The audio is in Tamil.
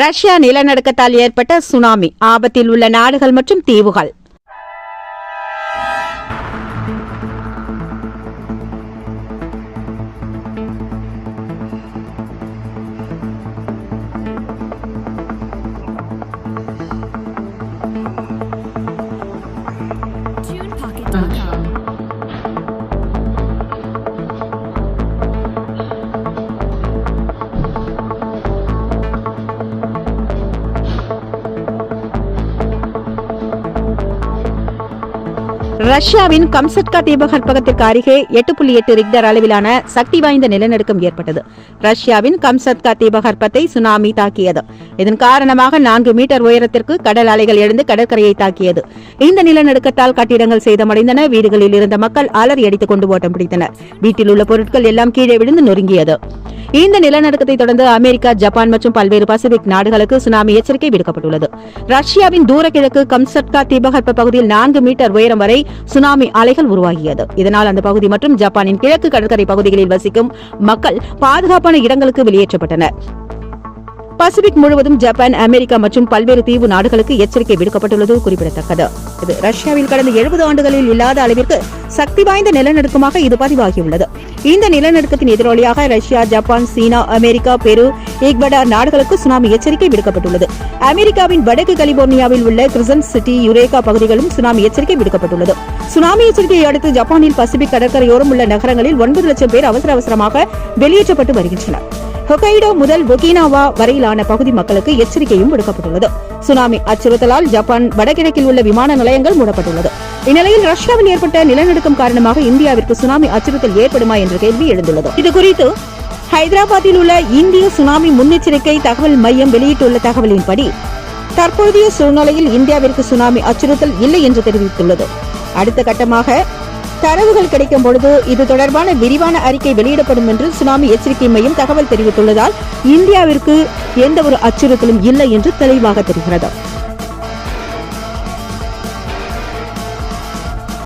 ரஷ்யா நிலநடுக்கத்தால் ஏற்பட்ட சுனாமி ஆபத்தில் உள்ள நாடுகள் மற்றும் தீவுகள். ரஷ்யாவின் கம்சட்கா தீபகற்பகத்திற்கு அருகே எட்டு புள்ளி எட்டு ரிக்டர் அளவிலான சக்தி வாய்ந்த நிலநடுக்கம் ஏற்பட்டது. ரஷ்யாவின் கம்சட்கா தீபகற்பத்தை சுனாமி தாக்கியது. இதன் காரணமாக நான்கு மீட்டர் உயரத்திற்கு கடல் அலைகள் எழுந்து கடற்கரையை தாக்கியது. இந்த நிலநடுக்கத்தால் கட்டிடங்கள் சேதமடைந்தன. வீடுகளில் இருந்த மக்கள் அலறி அடித்துக் கொண்டு ஓட்டம் பிடித்தனர். வீட்டில் உள்ள பொருட்கள் எல்லாம் கீழே விழுந்து நொறுங்கியது. இந்த நிலநடுக்கத்தை தொடர்ந்து அமெரிக்கா ஜப்பான் மற்றும் பல்வேறு பசிபிக் நாடுகளுக்கு சுனாமி எச்சரிக்கை விடுக்கப்பட்டுள்ளது. ரஷ்யாவின் தூரக்கிழக்கு கம்சட்கா தீபகற்ப பகுதியில் நான்கு மீட்டர் உயரம் வரை சுனாமி அலைகள் உருவாகியது. இதனால் அந்த பகுதி மற்றும் ஜப்பானின் கிழக்கு கடற்கரை பகுதிகளில் வசிக்கும் மக்கள் பாதுகாப்பான இடங்களுக்கு வெளியேற்றப்பட்டனர். பசிபிக் முழுவதும் ஜப்பான் அமெரிக்கா மற்றும் பல்வேறு தீவு நாடுகளுக்கு எச்சரிக்கை விடுக்கப்பட்டுள்ளது குறிப்பிடத்தக்கது. இது ரஷ்யாவில் கடந்த எழுபது ஆண்டுகளில் இல்லாத அளவிற்கு சக்தி வாய்ந்த நிலநடுக்கமாக இது பதிவாகியுள்ளது. இந்த நிலநடுக்கத்தின் எதிரொலியாக Russia Japan China America Peru Ecuador நாடுகளுக்கு சுனாமி எச்சரிக்கை விடுக்கப்பட்டுள்ளது. அமெரிக்காவின் வடக்கு கலிபோர்னியாவில் உள்ள கிரிசன் சிட்டி யுரேகா பகுதிகளும் சுனாமி எச்சரிக்கை விடுக்கப்பட்டுள்ளது. சுனாமி எச்சரிக்கையை அடுத்து ஜப்பானில் பசிபிக் கடற்கரையோரம் உள்ள நகரங்களில் ஒன்பது லட்சம் பேர் அவசர அவசரமாக வெளியேற்றப்பட்டு வருகின்றனர். ஹொக்கைடோ முதல் ஒகினாவா வரையிலான பகுதி மக்களுக்கு எச்சரிக்கையும் விடுக்கப்பட்டுள்ளது. சுனாமி அச்சுறுத்தலால் ஜப்பான் வடகிழக்கில் உள்ள விமான நிலையங்கள் மூடப்பட்டுள்ளது. இந்நிலையில் ரஷ்யாவில் ஏற்பட்ட நிலநடுக்கம் காரணமாக இந்தியாவிற்கு சுனாமி அச்சுறுத்தல் ஏற்படுமா என்ற கேள்வி எழுந்துள்ளது. இதுகுறித்து ஹைதராபாத்தில் உள்ள இந்திய சுனாமி முன்னெச்சரிக்கை தகவல் மையம் வெளியிட்டுள்ள தகவலின்படி தற்போதைய சூழ்நிலையில் இந்தியாவிற்கு சுனாமி அச்சுறுத்தல் இல்லை என்று தெரிவித்துள்ளது. அடுத்த கட்டமாக தரவுகள் கிடைக்கும் பொழுது இது தொடர்பான விரிவான அறிக்கை வெளியிடப்படும் என்று சுனாமி எச்சரிக்கை மையம் தகவல் தெரிவித்துள்ளதால் இந்தியாவிற்கு எந்த ஒரு அச்சுறுத்தலும் இல்லை என்று தெளிவாக தெரிகிறது.